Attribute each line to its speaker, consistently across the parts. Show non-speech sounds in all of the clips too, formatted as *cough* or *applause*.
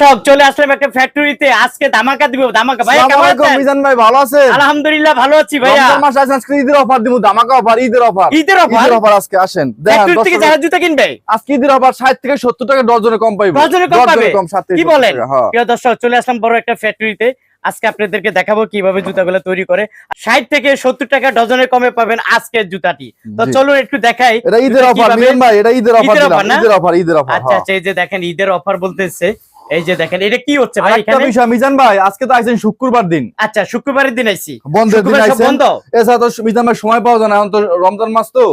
Speaker 1: দর্শক চলে আসলাম একটা ফ্যাক্টরিতে আজকে ধামাকা দিব ধামাকা। ভাই কেমন আছেন?
Speaker 2: মিজান ভাই ভালো আছেন?
Speaker 1: আলহামদুলিল্লাহ ভালো আছি ভাইয়া।
Speaker 2: রমজান মাস আছে আজকে ঈদের অফার দিব ধামাকা অফার ঈদের অফার।
Speaker 1: ঈদের offer?
Speaker 2: ঈদের অফার আজকে আসেন। দেখেন
Speaker 1: ফ্যাক্টরি থেকে যারা জুতা কিনবে?
Speaker 2: আজকে ঈদের অফার 60 থেকে 70 টাকা ডজনে কম পাইবে।
Speaker 1: ডজনে কম পাবে?
Speaker 2: কম 60
Speaker 1: কি বলেন?
Speaker 2: হ্যাঁ।
Speaker 1: প্রিয় দর্শক চলে আসলাম বড় একটা ফ্যাক্টরিতে আজকে আপনাদেরকে দেখাবো কীভাবে জুতাগুলো তৈরি করে। ষাট থেকে সত্তর টাকা ডজনের কমে পাবেন আজকের জুতাটি। তো। চলুন একটু দেখাই
Speaker 2: এটা ঈদের অফার মিজান ভাই এটা ঈদের অফার
Speaker 1: ঈদের
Speaker 2: অফার ঈদের অফার
Speaker 1: আচ্ছা আচ্ছা এই যে দেখেন ঈদের অফার বলতেছে। এই যে দেখেন এটা কি হচ্ছে ভাই এখানে?
Speaker 2: একটা বিষয় মিজান ভাই আজকে তো আইছেন শুক্রবার দিন।
Speaker 1: আচ্ছা শুক্রবারের দিন আইছি।
Speaker 2: বন্ধের দিন আইছেন।
Speaker 1: বন্ধ?
Speaker 2: এছাড়া তো মিজান ভাই সময় পাওয়া যায় না এখন তো রমজান মাস তো।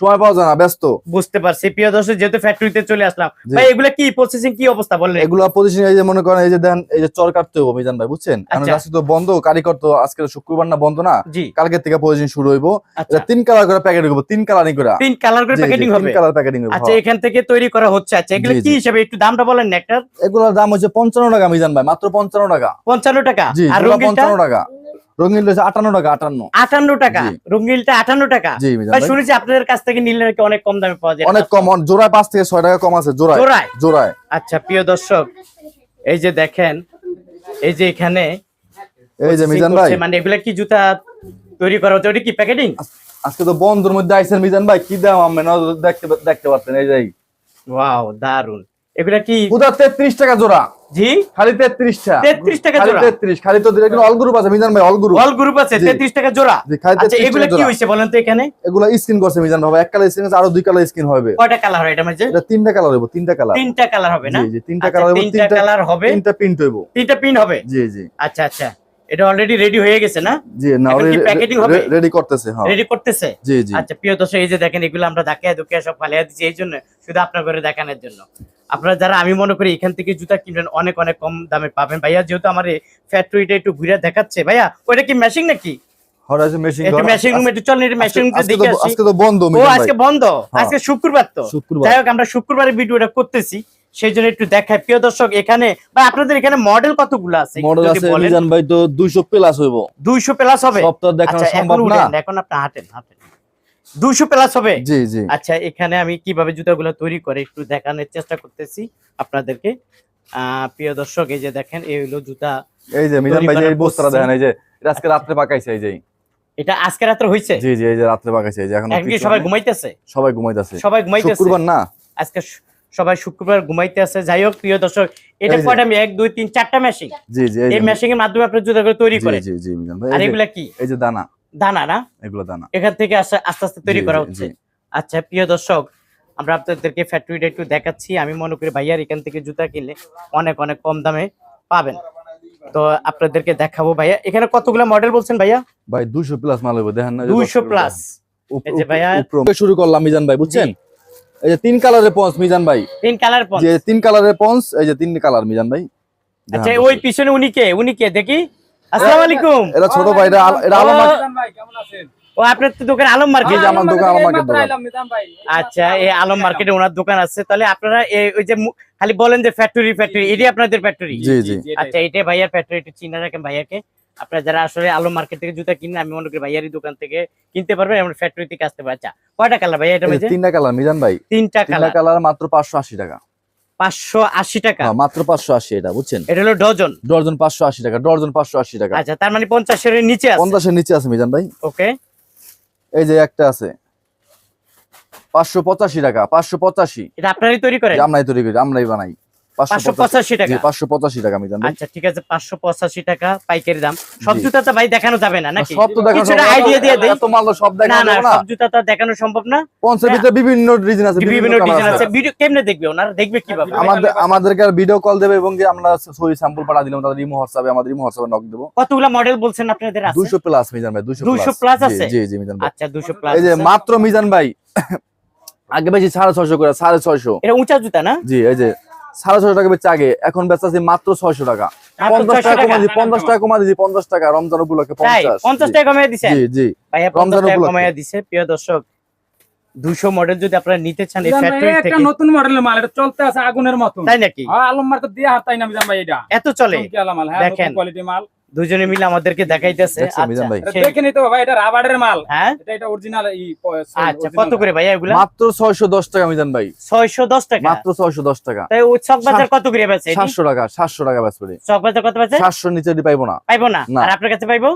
Speaker 2: সময় পাওয়া যায় না ব্যস্ত।
Speaker 1: বুঝতে পারছি। প্রিয় দর্শক যেহেতু ফ্যাক্টরিতে চলে আসলাম ভাই এগুলা কি? প্রসেসিং কি অবস্থা? বললেন
Speaker 2: এগুলো পজিশন এই যে মনে করেন এই যে দেন এই যে চর কাটতে হবে মিজান ভাই বুঝছেন? কারণ
Speaker 1: আচ্ছা।
Speaker 2: আজকে তো বন্ধ কারিগর তো আজকে শুক্রবার না বন্ধ না। কালকে থেকে পজিশন শুরু হইব।
Speaker 1: আচ্ছা।
Speaker 2: এটা তিন কালার করে প্যাকেট করব তিন কালারিং করে।
Speaker 1: তিন কালার করে প্যাকেটিং
Speaker 2: তিন কালার প্যাকেটিং হবে
Speaker 1: আচ্ছা। এখান থেকে তৈরি করা হচ্ছে। আচ্ছা এগুলো কি হিসাবে? একটু দামটা বলেন না একটা।
Speaker 2: এগুলোর দাম হচ্ছে পঞ্চান্ন টাকা মিজান ভাই মাত্র পঞ্চান্ন টাকা।
Speaker 1: পঞ্চান্ন টাকা? আর
Speaker 2: জোড়া
Speaker 1: রঙিনটা
Speaker 2: পঞ্চান্ন টাকা। রঙিন রয়েছে আটান্ন টাকা আটান্ন।
Speaker 1: আটান্ন টাকা।
Speaker 2: জি।
Speaker 1: রঙিনটা আটান্ন টাকা।
Speaker 2: জি
Speaker 1: শুনেছি আপনাদের কাছ থেকে নিলে নাকি অনেক কম দামে পাওয়া যায়।
Speaker 2: অনেক কম জোড়ায় পাঁচ থেকে ছয় টাকা কম আছে জোড়ায়।
Speaker 1: জোড়ায়?
Speaker 2: জোড়ায়।
Speaker 1: আচ্ছা প্রিয় দর্শক এই যে দেখেন এই যে এখানে
Speaker 2: এই যে মিজান ভাই।
Speaker 1: মানে এগুলা কি জুতা তৈরি করা হচ্ছে? ওটা কি প্যাকেটিং
Speaker 2: আজকে তো বন্ধুর মধ্যে আইসেন মিজান ভাই কি দাম আমি দেখতে দেখতে পাচ্ছেন এই যে
Speaker 1: ওয়াও দারুণ এগুলা কি
Speaker 2: পুরা তেত্রিশ টাকা জোড়া।
Speaker 1: জি?
Speaker 2: খালি তেত্রিশ টাকা
Speaker 1: 33 টাকা
Speaker 2: খালি
Speaker 1: জোড়া?
Speaker 2: তেত্রিশ খালি তো দিলে অল গ্রুপ আছে মিজান ভাই অল গ্রুপ
Speaker 1: অল গ্রুপ আছে
Speaker 2: জি।
Speaker 1: 33 টাকা জোড়া।
Speaker 2: খালি
Speaker 1: আচ্ছা এগুলা কি। হইছে বলেন তো এখানে?
Speaker 2: এগুলা স্কিন করছে মিজান ভাই এক কালার স্কিন আছে আরও দুই কালার স্কিন হবে।
Speaker 1: কয়টা কালার হয় এটা মানে
Speaker 2: এটা তিনটা কালার তিনটা কালার
Speaker 1: তিনটা কালার হবে না?
Speaker 2: জি জি তিনটা কালার
Speaker 1: তিনটা
Speaker 2: তিনটা
Speaker 1: কালার হবে।
Speaker 2: তিনটা প্রিন্ট
Speaker 1: তিনটা হবে?
Speaker 2: জি জি।
Speaker 1: আচ্ছা আচ্ছা। এটা অলরেডি রেডি হয়ে গেছে না?
Speaker 2: জি না
Speaker 1: এখন হবে?
Speaker 2: রেডি করতেছে হ্যাঁ।
Speaker 1: রেডি করতেছে?
Speaker 2: জি জি।
Speaker 1: আচ্ছা প্রিয় দর্শক এই যে দেখেন এগুলো আমরা দেখায় দুকে সব ফালিয়ে দিচ্ছি এই জন্য শুধু আপনার করে দেখানোর জন্য। আপনারা যারা আমি মনে করি এখান থেকে জুতা কিনবেন অনেক অনেক কম দামে পাবেন। ভাইয়া যেহেতু আমার ফ্যাক্টরিটা একটু ঘুরে দেখাচ্ছে ভাইয়া ওইটা কি মেশিং নাকি? শুক্রবার তো। যাই হোক আমরা শুক্রবারের ভিডিওটা করতেছি। সেই জন্য একটু প্রিয় দর্শক এখানে বা আপনাদের এখানে মডেল কতগুলো আছে?
Speaker 2: মডেল আছে মিজান ভাই তো 200 প্লাস হইব।
Speaker 1: 200 প্লাস হবে?
Speaker 2: সব তো দেখানো
Speaker 1: আচ্ছা
Speaker 2: সম্ভব না।
Speaker 1: এখন আপনি হাঁটেন হাঁটেন। 200 প্লাস হবে?
Speaker 2: জি জি।
Speaker 1: আচ্ছা এখানে আমি কীভাবে জুতাগুলো তৈরি করে একটু দেখানোর চেষ্টা করতেছি আপনাদেরকে। প্রিয় দর্শক এই যে দেখেন এই হলো জুতা
Speaker 2: এই যে মিজান ভাই এই বস্তাটা দেখেন এই যে আজকে রাত্রে পাকাইছে এই যে।
Speaker 1: এটা আজকে রাত্রে হয়েছে
Speaker 2: জি জি এই যে রাত্রে পাকাইছে এই যে এখন
Speaker 1: সবাই ঘুমাইতেছে?
Speaker 2: সবাই ঘুমাইতেছে।
Speaker 1: সবাই ঘুমাইতেছে?
Speaker 2: শুক্রবার না।
Speaker 1: আজকে সবাই শুক্রবার ঘুমাইতে আছে। যাই হোক প্রিয় দর্শক এটা কয়টা আমি এক দুই তিন চারটা মেশিন
Speaker 2: জি জি এই
Speaker 1: এই
Speaker 2: যে-
Speaker 1: মেশিং এর মাধ্যমে আপনি জুতাগুলো তৈরি
Speaker 2: জি জি জি মিজান ভাই
Speaker 1: আর এগুলা কি?
Speaker 2: এই যে দানা।
Speaker 1: দানা না?
Speaker 2: এগুলো দানা।
Speaker 1: এখান থেকে আস্তে আস্তে আস্তে তৈরি করা হচ্ছে। আচ্ছা প্রিয় দর্শক আমরা আপনাদেরকে ফ্যাক্টরিটা একটু দেখাচ্ছি। আমি মনে করি ভাইয়ার এখান থেকে জুতা কিনলে অনেক অনেক কম দামে পাবেন। তো আপনাদেরকে দেখাবো ভাইয়া। এখানে কতগুলো মডেল বলছেন ভাইয়া?
Speaker 2: ভাই 200 প্লাস মাল হইব। দেখেন না
Speaker 1: দুইশো প্লাস এই যে ভাইয়া-
Speaker 2: শুরু করলাম মিজান ভাই বুঝছেন? এই যে তিন কালারের পঞ্চ মিজান ভাই।
Speaker 1: তিন কালার পঞ্চ
Speaker 2: যে তিন কালারের পঞ্চ এই যে তিন কালার মিজান ভাই।
Speaker 1: আচ্ছা ওই পিছনে উনি কে? উনি কে? দেখি। আসসালামু আলাইকুম।
Speaker 2: এটা ছোট ভাই এটা এটা আলম
Speaker 3: ভাই। কেমন আছেন
Speaker 1: ও আপনার তো দোকান আলম মার্কেট।
Speaker 2: আমার দোকান, আমার মার্কেট।
Speaker 1: আচ্ছা এই আলম মার্কেটে ওনার দোকান আছে। তাহলে আপনারা এই- ওই যে খালি বলেন যে ফ্যাক্টরি ফ্যাক্টরি এটাই আপনাদের ফ্যাক্টরি
Speaker 2: জি জি।
Speaker 1: আচ্ছা এটাই ভাইয়ার ফ্যাক্টরি একটু চিনা রাখেন ভাইয়াকে। আপনারা যারা আসলে আলম মার্কেট থেকে জুতা কিনেন আমি মনে করি ভাইয়ারই দোকান থেকে কিনতে পারবেন এমন ফ্যাক্টরি থেকে আসতে পারে আচ্ছা কয়টা কালার ভাই এটা
Speaker 2: তিনটা কালার মিজান ভাই।
Speaker 1: তিনটা কালার
Speaker 2: কালার মাত্র 580 টাকা।
Speaker 1: পাঁচশো আশি টাকা?
Speaker 2: হ্যাঁ, মাত্র 580 এটা বুঝছেন?
Speaker 1: এটা হলো ডজন?
Speaker 2: ডর্জন 580 টাকা ডর্জন 580 টাকা।
Speaker 1: আচ্ছা তার মানে পঞ্চাশের নিচে আছে?
Speaker 2: 50 এর নিচে আছে মিজান ভাই।
Speaker 1: ওকে।
Speaker 2: এই যে একটা আছে। 585 টাকা 585
Speaker 1: এটা আপনারই তৈরি করেন?
Speaker 2: আমরাই তৈরি করি আমরাই বানাই।
Speaker 1: পাঁচশো পঁচাশি টাকা।
Speaker 2: জি 585 টাকা মিজান
Speaker 1: আচ্ছা ঠিক আছে পাঁচশো পঁচাশি টাকা পাইকারি দাম। সব ভাই দেখানো যাবে না নাকি? দিয়ে
Speaker 2: সব
Speaker 1: না
Speaker 2: দেখানো
Speaker 1: সম্ভব না।
Speaker 2: পঞ্চের বিভিন্ন রিজন আছে
Speaker 1: বিভিন্ন ডিজাইন
Speaker 2: আছে।
Speaker 1: আছে। ভিডিও কেমনে দেখবে ওনারা? দেখবে কীভাবে?
Speaker 2: আমাদের আমাদেরকে ভিডিও কল দেবে এবং আমরা ছবি স্যাম্পল পাঠা দিলাম তাদের ইমো হোয়াটসঅ্যাপে আমাদের ইমো হোয়াটসঅ্যাপে নক দেবো।
Speaker 1: কতগুলা মডেল বলছেন আপনাদের আছে?
Speaker 2: 200 প্লাস মিজান ভাই 200
Speaker 1: 200
Speaker 2: প্লাস
Speaker 1: আছে?
Speaker 2: জি জি মিজান ভাই
Speaker 1: আচ্ছা দুশো প্লাস
Speaker 2: এই যে মাত্র মিজান ভাই আগে বেশি সাড়ে ছয়শো করে সাড়ে ছয়শো।
Speaker 1: এটা উঁচা জুতা না?
Speaker 2: জি এই যে সাড়ে ছয়শো টাকা বেচে আগে। এখন বেচা আছে মাত্র ছয়শো টাকা। পঞ্চাশ টাকা কমা দিই পঞ্চাশ টাকা কমা দিই পঞ্চাশ টাকা রমজান উপলক্ষে পঞ্চাশ।
Speaker 1: পঞ্চাশ টাকা কমিয়ে দিছেন
Speaker 2: জি জি। রমজান
Speaker 1: পঞ্চাশ টাকা
Speaker 2: উপলক্ষে।
Speaker 1: কমিয়ে দিছে। প্রিয় দর্শক দুশো মডেল যদি আপনারা নিতে চান এই
Speaker 3: একটা নতুন মডেলের মাল এটা চলতে আছে আগুনের মতো
Speaker 1: তাই নাকি?
Speaker 3: আলম মার্কেট দিয়ে হাতাই না মিজান ভাই এটা।
Speaker 1: এত চলে?
Speaker 3: হ্যাঁ
Speaker 1: দেখেন।
Speaker 3: কোয়ালিটি মাল।
Speaker 1: দুজনে মিলে আমাদেরকে দেখাইতেছে।
Speaker 2: দেখছেন মিজান ভাই?
Speaker 3: এটা
Speaker 1: সেই-
Speaker 3: দেখে নিতে হবে ভাই এটা রাবারের মাল।
Speaker 1: হ্যাঁ?
Speaker 3: এটা এটা অরিজিনাল
Speaker 1: আচ্ছা কত করে ভাইয়া এগুলা?
Speaker 2: মাত্র ছয়শো দশ টাকা মিজান ভাই।
Speaker 1: ছয়শো দশ টাকা?
Speaker 2: মাত্র ছয়শো দশ টাকা।
Speaker 1: তাই ওই চক বাজার কত করে বেচে এটি?
Speaker 2: সাতশো টাকা সাতশো টাকা ব্যাস করে
Speaker 1: চক বাজার কত বেচে?
Speaker 2: সাতশো নিচে এটি পাইবো না।
Speaker 1: পাইবো না।
Speaker 2: না।
Speaker 1: আর আপনার কাছে পাইবো?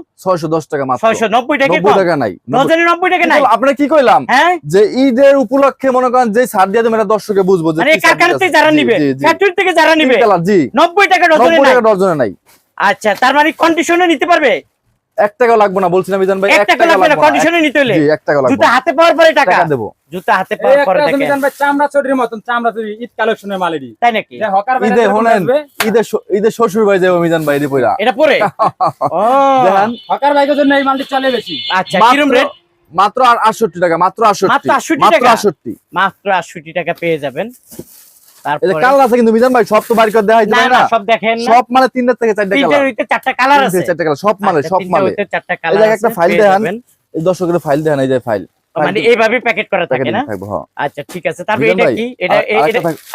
Speaker 2: টাকা মাত্র।
Speaker 1: ছয়শো নব্বই টাকা
Speaker 2: টাকা নাই।
Speaker 1: নজনে নব্বই টাকা নাই।
Speaker 2: আপনার কি কইলাম?
Speaker 1: হ্যাঁ?
Speaker 2: যে ঈদের উপলক্ষে মনে করেন যে ছাড় দিয়ে দেবেন এটা দর্শকে বুঝব যে
Speaker 1: কারখানা থেকে। যারা নিবে। ফ্যাক্টরি থেকে যারা নিবে?
Speaker 2: জি।
Speaker 1: নব্বই টাকা ডজনে
Speaker 2: টাকা ডজনে নাই।
Speaker 1: আচ্ছা তার মানে কন্ডিশনে নিতে পারবে?
Speaker 2: এক টাকা লাগবে না বলছিলাম মিজান ভাই
Speaker 1: এক টাকা লাগবে না কন্ডিশনে নিতে হলে।
Speaker 2: এক টাকা লাগবে।
Speaker 1: জুতা হাতে পাওয়ার পরে টাকা।
Speaker 2: টাকা দেবো।
Speaker 1: জুতা হাতে পাওয়ার পরে দেখেন।
Speaker 3: মিজান ভাই চামড়া চটির মতন চামড়া চটি ঈদ কালেকশনের মাল এটি
Speaker 1: তাই নাকি?
Speaker 3: যে হকার
Speaker 2: ঈদে হোনেন ঈদের শ- ঈদের শ্বশুর ভাই যাব মিজান ভাই এটি পইরা।
Speaker 1: এটা পরে? *laughs* ও।
Speaker 2: দেখেন।
Speaker 3: হকার বাইকের জন্য এই মালটি চলে বেশি।
Speaker 1: আচ্ছা
Speaker 2: মাত্র-
Speaker 1: কিরম রেট
Speaker 2: মাত্র আর আটষট্টি টাকা মাত্র আটষট্টি।
Speaker 1: মাত্র 68
Speaker 2: মাত্র
Speaker 1: টাকা? মাত্র আটষট্টি টাকা পেয়ে যাবেন।
Speaker 2: কালার আছে কিন্তু মিজান ভাই সব তো করে দেখাইতে
Speaker 1: না সব দেখেন
Speaker 2: সব মানে তিনটা থেকে চারটা কালার।
Speaker 1: চারটা কালার আছে।
Speaker 2: চারটা কালার সব
Speaker 1: আচ্ছা,
Speaker 2: সব
Speaker 1: চারটা
Speaker 2: এই
Speaker 1: কালার
Speaker 2: একটা ফাইল দেখান। দর্শকের ফাইল দেখান এই যে ফাইল
Speaker 1: মানে এইভাবে প্যাকেট করা থাকে না? আচ্ছা ঠিক আছে। তারপরে এটা কি? এটা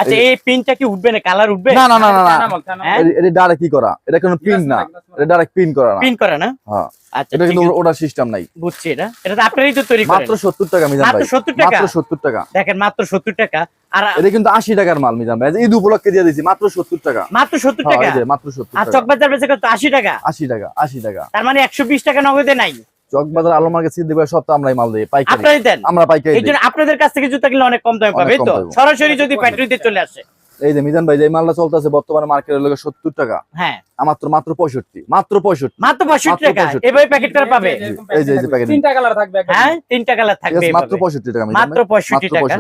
Speaker 1: আচ্ছা এই পিনটা কি উঠবে না? কালার উঠবে?
Speaker 2: না না না না না।
Speaker 1: হ্যাঁ?
Speaker 2: এটা ডাইরেক্ট কি করা। এটা কোনো প্রিন্ট না। এটা ডাইরেক্ট প্রিন্ট করা না।
Speaker 1: পিন করা না?
Speaker 2: হ্যাঁ
Speaker 1: আচ্ছা
Speaker 2: এটা কিন্তু ওটা সিস্টেম নাই।
Speaker 1: বুঝছি এটা। এটা তো আপনারই তো তৈরি করেন।
Speaker 2: মাত্র সত্তর টাকা মিজান
Speaker 1: মাত্র 70 টাকা?
Speaker 2: মাত্র সত্তর টাকা।
Speaker 1: দেখেন মাত্র সত্তর টাকা। আর
Speaker 2: এটা কিন্তু আশি টাকার মাল মিজান ভাই। এই ঈদ উপলক্ষে দিয়ে দিয়েছি মাত্র সত্তর টাকা।
Speaker 1: মাত্র সত্তর
Speaker 2: হ্যাঁ,
Speaker 1: টাকা?
Speaker 2: এই যে মাত্র
Speaker 1: আর
Speaker 2: টাকা।
Speaker 1: চকবাজার বেচে কত? আশি টাকা?
Speaker 2: আশি টাকা আশি টাকা।
Speaker 1: তার মানে একশো বিশ টাকা নগদে নাই।
Speaker 2: চকবাজার আলো মার্কেট সিদ্ধি ভাই সব তো আমরাই মাল দিই পাইকারি।
Speaker 1: আপনারই দেন।
Speaker 2: আমরা পাইকারি
Speaker 1: এই জন্য আপনাদের কাছ থেকে জুতা কিনলে অনেক কম দামে পাবে তো সরাসরি যদি ফ্যাক্টরিতে চলে আসে।
Speaker 2: এই যে মিজান ভাই যে মালটা চলতেছে বর্তমানে মার্কেটের লোকে সত্তর টাকা।
Speaker 1: হ্যাঁ।
Speaker 2: মাত্র মাত্র পঁয়ষট্টি। মাত্র পঁয়ষট্টি
Speaker 1: মাত্র পঁয়ষট্টি। টাকা এভাবে প্যাকেট করা পাবে?
Speaker 2: এই যে- এই যে packet।
Speaker 3: তিনটা কালার থাকবে
Speaker 1: হ্যাঁ তিনটা কালার থাকবে
Speaker 2: মাত্র পঁয়ষট্টি টাকা
Speaker 1: মাত্র পঁয়ষট্টি টাকা।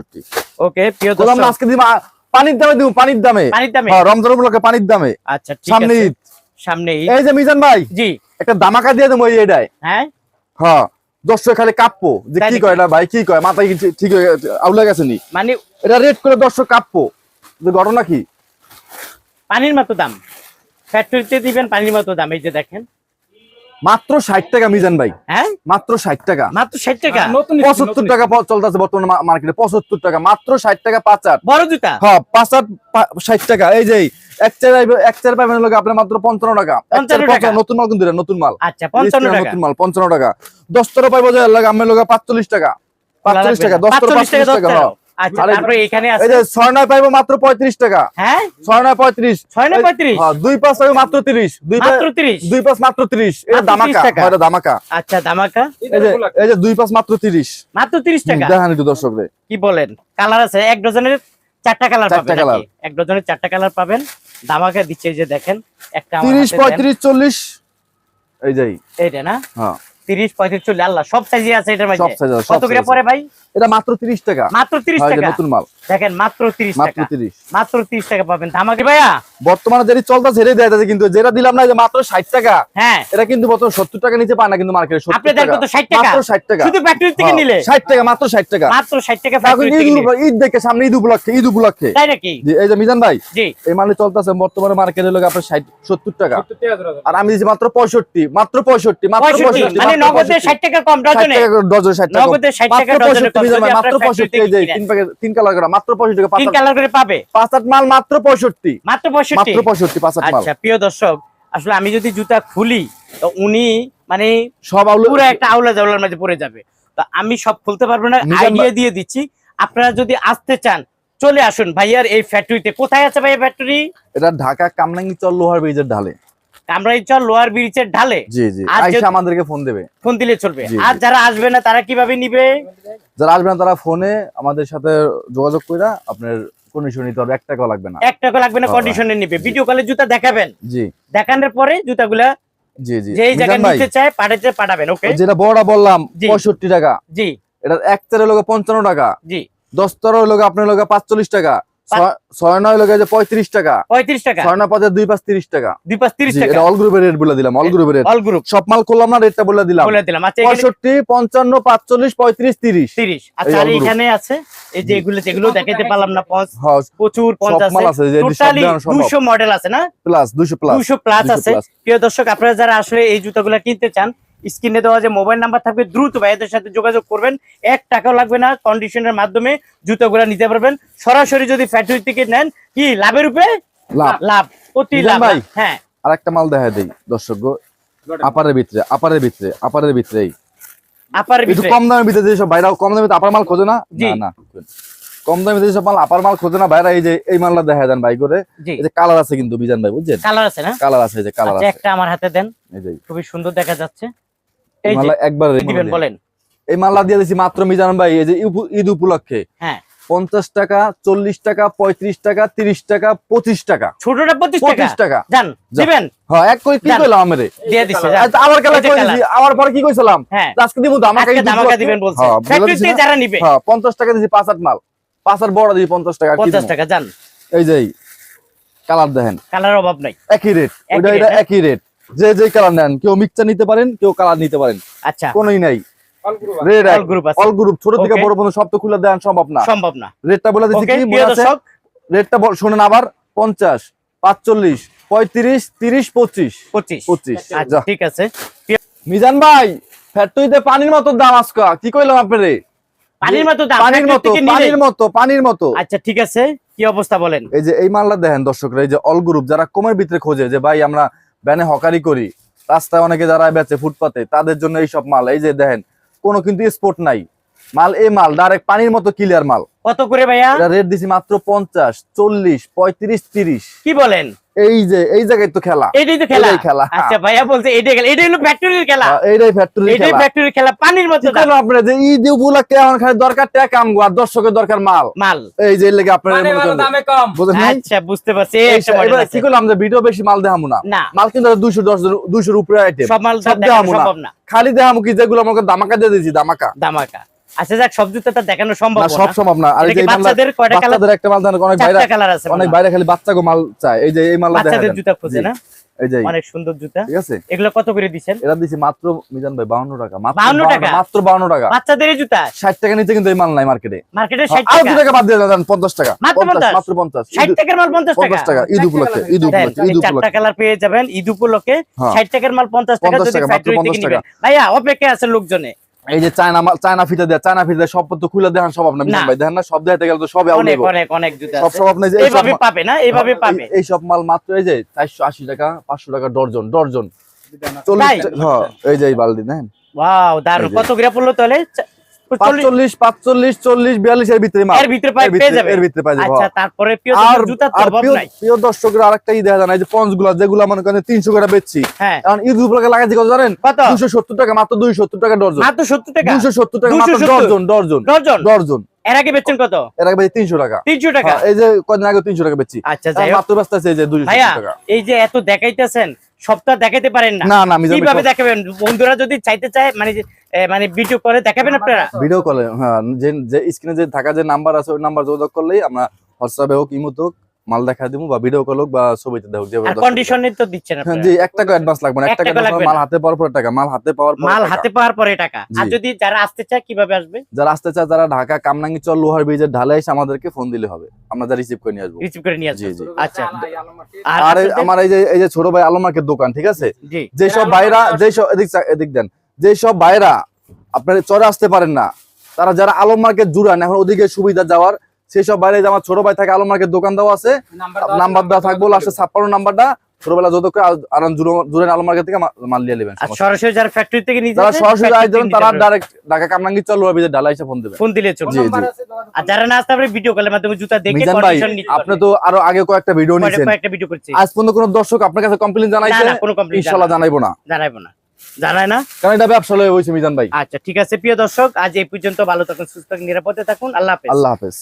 Speaker 1: ওকে প্রিয়
Speaker 2: না আজকে দিবা পানির দামে দিব পানির দামে।
Speaker 1: পানির দামে।
Speaker 2: হ্যাঁ রমজান উপলক্ষে পানির দামে।
Speaker 1: আচ্ছা ঠিক
Speaker 2: সামনে
Speaker 1: আছে।
Speaker 2: ঈদ।
Speaker 1: সামনে
Speaker 2: এই যে মিজান ভাই
Speaker 1: জি।
Speaker 2: একটা দামাকা দিয়ে দেবো এই এটাই
Speaker 1: হ্যাঁ।
Speaker 2: হ্যাঁ দর্শক খালি কাঁপবো। যে
Speaker 1: তাই
Speaker 2: কি কয় না ভাই কি কয়? মাথায় ঠিক- গেছে নি?
Speaker 1: মানে
Speaker 2: এটা রেড করে দর্শক কাঁপবো। যে ঘটনা কি?
Speaker 1: পানির মতো দাম। ফ্যাক্টরিতে দিবেন পানির মতো দাম এই যে দেখেন।
Speaker 2: মাত্র ষাট টাকা মিজান ভাই।
Speaker 1: হ্যাঁ?
Speaker 2: মাত্র ষাট টাকা।
Speaker 1: মাত্র ষাট টাকা?
Speaker 3: নতুন
Speaker 2: পঁচাত্তর টাকা চলতেছে বর্তমানে মার্কেটে পঁচাত্তর টাকা। মাত্র ষাট টাকা পাঁচ আট।
Speaker 1: বড় জুতা?
Speaker 2: হ্যাঁ পাঁচ আট ষাট টাকা। এই যে এক চার এক চার পাইবেন লোক আপনার মাত্র পঞ্চান্ন টাকা। এক চার
Speaker 1: 55 টাকা।
Speaker 2: পঞ্চান্ন, নতুন মাল কিন্তু নতুন মাল।
Speaker 1: আচ্ছা পঞ্চান্ন টাকা।
Speaker 2: নতুন মাল পঞ্চান্ন টাকা। দশ তেরো পাইবো যে লাগে আমার লোক পাঁচচল্লিশ টাকা। পাঁচচল্লিশ টাকা দশ
Speaker 1: টাকা
Speaker 2: পাঁচচল্লিশ টাকা।
Speaker 1: আচ্ছা তারপরে এখানে
Speaker 2: এই যে ছয় নয় পাইবো মাত্র পঁয়ত্রিশ টাকা।
Speaker 1: হ্যাঁ?
Speaker 2: ছয় নয় পঁয়ত্রিশ।
Speaker 1: ছয় না পঁয়ত্রিশ?
Speaker 2: হ্যাঁ, দুই পাঁচ পাইবো মাত্র তিরিশ। দুই পা-
Speaker 1: মাত্র
Speaker 2: দুই পাঁচ মাত্র তিরিশ। এটা দামাকা
Speaker 1: টাকা।
Speaker 2: হ্যাঁ, এটা দামাকা
Speaker 1: আচ্ছা দামাকা
Speaker 2: এই যে এই যে দুই পাঁচ মাত্র তিরিশ।
Speaker 1: মাত্র তিরিশ টাকা?
Speaker 2: দেখান একটু দর্শক রে
Speaker 1: কি বলেন? কালার আছে? এক ডজনের চারটা কালার পাবেন এক ডজনের চারটা কালার পাবেন। দামাকা দিচ্ছে এই যে দেখেন একটা আমার
Speaker 2: তিরিশ
Speaker 1: হাতে দেন।
Speaker 2: পঁয়ত্রিশ চল্লিশ। এই যাই
Speaker 1: এইটা না?
Speaker 2: হ্যাঁ।
Speaker 1: তিরিশ পঁয়ত্রিশ চল্লিশ আল্লাহ সব সাইজে আছে এটার
Speaker 2: সব সব
Speaker 1: কত করে
Speaker 2: পড়ে
Speaker 1: পরে ভাই?
Speaker 2: এটা মাত্র তিরিশ টাকা।
Speaker 1: মাত্র তিরিশ
Speaker 2: হ্যাঁ, এটা
Speaker 1: টাকা
Speaker 2: নতুন মাল।
Speaker 1: দেখেন মাত্র তিরিশ
Speaker 2: মাত্র
Speaker 1: টাকা।
Speaker 2: তিরিশ।
Speaker 1: মাত্র তিরিশ টাকা পাবেন। ধামাকি ভাইয়া?
Speaker 2: বর্তমানে যেটি চলতেছে সেটাই দেয় কিন্তু যেটা দিলাম না যে মাত্র ষাট টাকা
Speaker 1: হ্যাঁ।
Speaker 2: এটা কিন্তু বর্তমানে সত্তর টাকা নিচে পায় না কিন্তু মার্কেটে
Speaker 1: কত টাকা।
Speaker 2: মাত্র টাকা।
Speaker 1: শুধু ফ্যাক্টরি থেকে নিলে।
Speaker 2: ষাট টাকা মাত্র ষাট টাকা।
Speaker 1: মাত্র ষাট টাকা ফ্যাক্টরি
Speaker 2: ঈদ
Speaker 1: থেকে নিলে।
Speaker 2: ঈদ দেখে সামনে ঈদ উপলক্ষে ঈদ উপলক্ষে।
Speaker 1: তাই নাকি?
Speaker 2: এই যে মিজান ভাই এই চলতেছে বর্তমানে মার্কেটে লোক আপনার ষাট সত্তর টাকা। আর আমি দিচ্ছি মাত্র পঁয়ষট্টি মাত্র পঁয়ষট্টি মাত্র
Speaker 1: পঁয়ষট্টি।
Speaker 2: পঁয়ষট্টি
Speaker 1: মানে
Speaker 2: মাত্র
Speaker 1: নগদে
Speaker 2: 65
Speaker 1: ষাট টাকা কম ডজনে।
Speaker 2: টাকা ডজন ষাট টাকা
Speaker 1: নগদে ষাট টাকা ডজনে
Speaker 2: মাত্র
Speaker 1: আপনার
Speaker 2: পঁয়ষট্টি
Speaker 1: factory
Speaker 2: এই যে তিন প্যাকেট তিন কালার করা মাত্র পঁয়ষট্টি টাকা
Speaker 1: তিন কালার করে পাবে?
Speaker 2: পাঁচ আট মাল মাত্র পঁয়ষট্টি।
Speaker 1: মাত্র পঁয়ষট্টি?
Speaker 2: মাত্র পঁয়ষট্টি পাঁচ আট মাল।
Speaker 1: আচ্ছা প্রিয় দর্শক আসলে আমি যদি জুতা খুলি তো উনি মানে
Speaker 2: সব
Speaker 1: পুরো একটা আউলা জাউলার মাঝে পড়ে যাবে। তো আমি সব খুলতে পারব না আইডিয়া দিয়ে দিচ্ছি। আপনারা যদি আসতে চান চলে আসুন ভাইয়ার এই ফ্যাক্টরিতে কোথায় আছে ভাইয়া ফ্যাক্টরি
Speaker 2: এটা ঢাকা কামরাঙ্গি চল লোহার ব্রিজের ঢালে।
Speaker 1: কামরাইচর লোয়ার ব্রিজের ঢালে।
Speaker 2: জি জি। আইসা আমাদেরকে ফোন দেবে।
Speaker 1: ফোন দিলে চলবে। আর যারা আসবে না তারা কীভাবে নিবে?
Speaker 2: যারা আসবে না তারা ফোনে আমাদের সাথে যোগাযোগ করে আপনার কন্ডিশন নিতে হবে। এক টাকাও লাগবে না।
Speaker 1: এক টাকা লাগবে না কন্ডিশনে নিবে। ভিডিও কলে জুতা দেখাবেন।
Speaker 2: জি।
Speaker 1: দেখানোর পরে জুতাগুলা
Speaker 2: জি জি।
Speaker 1: যেই জায়গায় নিতে চায় পাঠাতে পাঠাবেন ওকে
Speaker 2: যেটা বললাম
Speaker 1: জি।
Speaker 2: পঁয়ষট্টি টাকা।
Speaker 1: জি।
Speaker 2: এটা এক চারের লোক পঞ্চান্ন টাকা।
Speaker 1: জি।
Speaker 2: দশ তেরো লোক আপনার লোক পাঁচচল্লিশ টাকা।
Speaker 1: পাঁচ-
Speaker 2: ছয়- ছয় নয় লোক যে পঁয়ত্রিশ টাকা।
Speaker 1: পঁয়ত্রিশ টাকা।
Speaker 2: ছয় নয় পাঁচে দুই পাঁচ তিরিশ টাকা।
Speaker 1: দুই পাঁচ তিরিশ টাকা।
Speaker 2: এটা অল গ্রুপের রেট বলে দিলাম অল গ্রুপের রেট
Speaker 1: অল গ্রুপ
Speaker 2: সব মাল করলাম না রেটটা বলে দিলাম।
Speaker 1: বলে দিলাম। আচ্ছা
Speaker 2: পঁয়ষট্টি পঞ্চান্ন পাঁচচল্লিশ পঁয়ত্রিশ তিরিশ।
Speaker 1: তিরিশ। আচ্ছা আর এখানে আছে এই যে এগুলো যেগুলো দেখাইতে পারলাম না পঞ্চ
Speaker 2: হ্যাঁ
Speaker 1: প্রচুর পঞ্চ
Speaker 2: সব
Speaker 1: আছে।
Speaker 2: আছে যে সব
Speaker 1: টোটালি দুশো মডেল আছে না?
Speaker 2: প্লাস দুশো প্লাস
Speaker 1: দুশো প্লাস আছে। প্রিয় দর্শক আপনারা যারা আসলে এই জুতাগুলো কিনতে চান স্ক্রিনে দেওয়া যে মোবাইল নাম্বার থাকবে দ্রুত ভাইয়াদের সাথে যোগাযোগ করবেন। এক টাকাও লাগবে না কন্ডিশনের মাধ্যমে জুতাগুলো নিতে পারবেন। সরাসরি যদি ফ্যাক্টরি থেকে নেন কি লাভের উপরে
Speaker 2: লাভ।
Speaker 1: অতি লাভ হ্যাঁ।
Speaker 2: আর একটা মাল দেখা দেই দর্শক আপারের ভিতরে আপারের ভিতরে আপারের ভিতরে এই।
Speaker 1: আপার
Speaker 2: একটু
Speaker 1: ভিতরে।
Speaker 2: কম দামের ভিতরে যেসব ভাইরা কম দামে আপার মাল খোঁজে না। না কম দামে যেসব মাল আপার মাল খোঁজে না ভাইরা এই যে এই মালটা দেখা যান ভাই করে। এই যে কালার আছে কিন্তু বিজান ভাই বুঝছেন?
Speaker 1: কালার আছে না?
Speaker 2: কালার আছে এই যে কালার
Speaker 1: আচ্ছা
Speaker 2: আছে।
Speaker 1: একটা আমার হাতে দেন।
Speaker 2: এই যে।
Speaker 1: খুবই সুন্দর দেখা যাচ্ছে।
Speaker 2: একবার
Speaker 1: দিবেন বলেন।
Speaker 2: এই মালটা দিয়ে দিছি মাত্র মিজান ভাই এই যে ঈদ উপলক্ষে।
Speaker 1: হ্যাঁ।
Speaker 2: পঞ্চাশ টাকা চল্লিশ টাকা পঁয়ত্রিশ টাকা তিরিশ টাকা পঁচিশ টাকা।
Speaker 1: ছোটটা পঁচিশ টাকা? জান দিবেন।
Speaker 2: হ্যাঁ এক কই কি কইলাম আমারে?
Speaker 1: দিয়ে দিচ্ছে
Speaker 2: আচ্ছা, আবার কেলা কই
Speaker 1: কালার।
Speaker 2: দিছি আবার পরে কি কইছিলাম?
Speaker 1: হ্যাঁ।
Speaker 2: আজকে দিব ধামাকা
Speaker 1: আজকে
Speaker 2: ঈদ
Speaker 1: দিবেন বলছে। ফ্যাক্টরি থেকে যারা নিবে।
Speaker 2: পঞ্চাশ টাকা দিছি পাঁচ আট মাল। পাঁচ আট বড় দিছি পঞ্চাশ টাকা আর কি
Speaker 1: পঞ্চাশ
Speaker 2: দিমু?
Speaker 1: টাকা জান
Speaker 2: এই যে কালার দেখেন।
Speaker 1: কালার অভাব নাই।
Speaker 2: একই রেট ওইটা এটা? একই রেট যে যে কালার নেন কেউ মিক্সচার নিতে পারেন কেউ কালার নিতে পারেন।
Speaker 1: আচ্ছা।
Speaker 2: কোনোই নাই।
Speaker 3: অল গ্রুপ আছে।
Speaker 2: রেড
Speaker 1: অল গ্রুপ আছে।
Speaker 2: অল গ্রুপ ছোট থেকে বড় পর্যন্ত সব তো খুলে দেন সম্ভব না।
Speaker 1: সম্ভব না।
Speaker 2: রেটটা বলে দিচ্ছি কি রেটটা শুনেন আবার পঞ্চাশ পাঁচচল্লিশ পঁয়ত্রিশ তিরিশ পঁচিশ।
Speaker 1: পঁচিশ।
Speaker 2: পঁচিশ।
Speaker 1: আচ্ছা ঠিক আছে।
Speaker 2: মিজান ভাই ফ্যাক্টরিতে পানির মতো দাম আজকা। কি কইলাম আপনারে?
Speaker 1: পানির মতো দাম?
Speaker 2: পানির মতো পানির মতো পানির মতো।
Speaker 1: আচ্ছা ঠিক আছে। কি অবস্থা বলেন?
Speaker 2: এই যে এই মালটা দেখেন দর্শকরা এই যে অল গ্রুপ যারা কমের ভিতরে খোঁজে যে ভাই আমরা ব্যানে হকারি করি রাস্তায় অনেকে যারা বেচে ফুটপাতে তাদের জন্য এই সব মাল। এই যে দেখেন কোনো কিন্তু স্পোর্ট নাই। মাল এ মাল ডাইরেক্ট পানির মতো ক্লিয়ার মাল।
Speaker 1: কত করে ভাইয়া?
Speaker 2: রেট দিছি মাত্র পঞ্চাশ চল্লিশ পঁয়ত্রিশ তিরিশ।
Speaker 1: কি বলেন?
Speaker 2: এই যে এই জায়গায় তো খেলা।
Speaker 1: এইটাই তো খেলা।
Speaker 2: খেলা, হ্যাঁ।
Speaker 1: আচ্ছা ভাইয়া বলছে এইটাই খেলা। এটাই হলো ফ্যাক্টরির খেলা।
Speaker 2: আহ, এইটাই ফ্যাক্টরি
Speaker 1: এটাই
Speaker 2: খেলা।
Speaker 1: ফ্যাক্টরির খেলা পানির মতো
Speaker 2: কি
Speaker 1: দাম
Speaker 2: করব আপনারা? যে ঈদ উপলক্ষে এখন খালি দরকার টাকা আমগো আর দর্শকের দরকার মাল।
Speaker 1: মাল।
Speaker 2: এই যে লেগে আপনারা
Speaker 3: মানে
Speaker 2: করেন।
Speaker 3: দামে কম।
Speaker 2: বুঝেন
Speaker 1: আচ্ছা বুঝতে পারছি একটা
Speaker 2: এবার
Speaker 1: আছে।
Speaker 2: কি করলাম যে ভিডিও বেশি মাল দেখামু না?
Speaker 1: না।
Speaker 2: মাল কিন্তু দুইশো দশ দুইশোর উপরে আইটেম
Speaker 1: সব মাল
Speaker 2: সব
Speaker 1: দেখানো
Speaker 2: না।
Speaker 1: না।
Speaker 2: খালি দেখামু কি যেগুলো আমাকে দামাকা দিয়ে দিয়েছি দামাকা
Speaker 1: দামাকা আচ্ছা যাক সব জুতো তো দেখানো সম্ভব
Speaker 2: না সব সম্ভব না। আর এই
Speaker 1: বাচ্চাদের কয়টা কালার?
Speaker 2: বাচ্চাদের একটা মাল অনেক বাইরে
Speaker 1: কালার আছে
Speaker 2: অনেক বাইরে খালি মাল চায়। এই যে এই মালটা
Speaker 1: বাচ্চাদের জুতা খুঁজে না? অনেক সুন্দর জুতা।
Speaker 2: ঠিক আছে।
Speaker 1: এগুলো কত করে দিচ্ছেন?
Speaker 2: এরা দিছি মাত্র মিজান ভাই টাকা। মাত্র
Speaker 1: 52
Speaker 2: 52
Speaker 1: টাকা?
Speaker 2: মাত্র বাউন্ন টাকা।
Speaker 1: বাচ্চাদের জুতা?
Speaker 2: টাকা নিচে কিন্তু এই মাল নাই মার্কেটে
Speaker 1: মার্কেটে ষাট
Speaker 2: আর দু
Speaker 1: টাকা?
Speaker 2: টাকা বাদ দিয়ে দেন পঞ্চাশ টাকা।
Speaker 1: মাত্র
Speaker 2: 50,
Speaker 1: 50?
Speaker 2: মাত্র পঞ্চাশ।
Speaker 1: ষাট টাকার মাল পঞ্চাশ টাকা?
Speaker 2: পঞ্চাশ টাকা ঈদ উপলক্ষে ঈদ উপলক্ষে ঈদ
Speaker 1: এই চারটা
Speaker 2: উপলক্ষে।
Speaker 1: কালার পেয়ে যাবেন ঈদ উপলক্ষে
Speaker 2: হ্যাঁ।
Speaker 1: টাকার মাল পঞ্চাশ টাকা
Speaker 2: 50
Speaker 1: যদি
Speaker 2: টাকা,
Speaker 1: ফ্যাক্টরি থেকে
Speaker 2: 50
Speaker 1: ভাইয়া অপেক্ষা আছে লোকজনে।
Speaker 2: এই যে চায়না মাল চায়না ফিতে দেয় চায়না ফিতে দেয় সব তো খুলে দেখান সব
Speaker 1: আপনার
Speaker 2: ভাই। দেখেন না সব দেখাতে গেলে তো সব
Speaker 1: অনেক। অনেক অনেক জুতা
Speaker 2: সব
Speaker 1: আছে।
Speaker 2: সব আপনি যে
Speaker 1: এইভাবে পাবে না? এইভাবে পাবে?
Speaker 2: এই- সব মাল মাত্র এই যে চারশো আশি টাকা পাঁচশো টাকা ডর্জন ডর্জন। চল্লিশ
Speaker 1: তাই?
Speaker 2: টা- হ্যাঁ এই যে এই বালদি দেখেন।
Speaker 1: ওয়াও
Speaker 2: দারুণ
Speaker 1: কত করে পড়ল তাহলে? চা- চল্লিশ-
Speaker 2: পাঁচচল্লিশ পাঁচচল্লিশ চল্লিশ বিয়াল্লিশ এর ভিতরে মাল।
Speaker 1: এর ভিতরে পাই- পেয়ে যাবে।
Speaker 2: এর ভিতরে পাই যাবে
Speaker 1: আচ্ছা। তারপরে প্রিয়
Speaker 2: আর
Speaker 1: তো অভাব নাই।
Speaker 2: প্রিয় দর্শকরা আরেকটা ই দেখা যায় না যে পঞ্চ যেগুলো মনে করেন তিনশো করে বেচছি। ঈদ উপলক্ষে লাগাইছি কত জানেন?
Speaker 1: কত?
Speaker 2: দুশো সত্তর টাকা মাত্র টাকা ডর্জন।
Speaker 1: মাত্র টাকা?
Speaker 2: দুশো সত্তর টাকা মাত্র ডর্জন ডর্জন। ডর্জন?
Speaker 1: এর আগে বেচছেন কত?
Speaker 2: এর আগে বেচি তিনশো টাকা।
Speaker 1: তিনশো টাকা?
Speaker 2: হ্যাঁ, এই যে কদিন আগে তিনশো টাকা বেচছি।
Speaker 1: আচ্ছা
Speaker 2: মাত্র ব্যস্ত আছে এই যে টাকা।
Speaker 1: এই যে এত দেখাইতেছেন সপ্তাহ দেখাতে পারেন না।
Speaker 2: না
Speaker 1: কীভাবে দেখাবেন? বন্ধুরা যদি চাইতে চায় মানে মানে ভিডিও করে দেখাবেন আপনারা?
Speaker 2: ভিডিও কলে হ্যাঁ যে যে স্ক্রিনে যে থাকা যে নাম্বার আছে ওই নাম্বার যোগাযোগ করলেই আমরা হোয়াটসঅ্যাপে হোক ইমোতে হোক মাল দেখা দিব বা ভিডিও কল হোক বা ছবিতে দেখ
Speaker 1: কন্ডিশনে তো দিচ্ছেন আপনারা।
Speaker 2: জি এক টাকা অ্যাডভান্স লাগবে না। এক
Speaker 1: এক
Speaker 2: টাকা মাল হাতে পাওয়ার পরে টাকা মাল হাতে পাওয়ার পরে
Speaker 1: মাল হাতে পাওয়ার পরে টাকা। আর যদি যারা আসতে চায় কীভাবে আসবে?
Speaker 2: যারা আসতে চায় যারা ঢাকা কামনাঙ্গি চল লোহার ব্রিজের ঢালে এসে আমাদেরকে ফোন দিলে হবে। আমরা যা রিসিভ করে নিয়ে আসব।
Speaker 1: রিসিভ করে নিয়ে
Speaker 2: জি জি।
Speaker 1: আচ্ছা।
Speaker 3: আলম মার্কেট।
Speaker 1: আর
Speaker 2: আমার এই যে এই যে ছোট ভাই আলমার্কের দোকান ঠিক আছে?
Speaker 1: জি।
Speaker 2: যেসব ভাইরা যেসব এদিক চা- এদিক দেন। যে সব ভাইরা আপনারা চরে আসতে পারেন না তারা যারা আলম মার্কেট জুড়ান এখন ওদিকে সুবিধা যাওয়ার সেই সব বাইরে আমার ছোট ভাই থাকে আলম মার্কেট দোকান দেওয়া আছে।
Speaker 3: নাম্বার দেওয়া
Speaker 2: থাকব লাস্টে ছাপ্পান্ন নাম্বারটা। ছোটবেলা যত করে আর আলম মার্কেট থেকে মাল নিয়ে নেবেন
Speaker 1: সরাসরি যারা ফ্যাক্টরি থেকে নিয়ে
Speaker 2: যারা সরাসরি
Speaker 1: factory
Speaker 2: তারা ডাইরেক্ট ঢাকা কামরাঙ্গি চল লোহার ব্রিজের ঢালা এসে ফোন দেবেন
Speaker 1: ফোন দিলে চলবে।
Speaker 2: জি, জি।
Speaker 1: আর যারা না আসতে পারে ভিডিও কলের মাধ্যমে জুতা দেখে কন্ডিশন নিতে
Speaker 2: আপনি তো আরও আগে কয়েকটা ভিডিও
Speaker 1: কয়েকটা ভিডিও করছি।
Speaker 2: আজ পর্যন্ত কোনো দর্শক আপনার কাছে জানাইছে
Speaker 1: না কোনো
Speaker 2: জানাইবো না।
Speaker 1: জানাইবো না। জানায় না?
Speaker 2: কারণ এটা ব্যবসা লয়ে মিজান ভাই।
Speaker 1: আচ্ছা ঠিক আছে প্রিয় দর্শক আজ এই পর্যন্ত ভালো থাকুন সুস্থ থাকুন নিরাপদে থাকুন। আল্লাহ হাফেজ।
Speaker 2: আল্লাহ হাফেজ।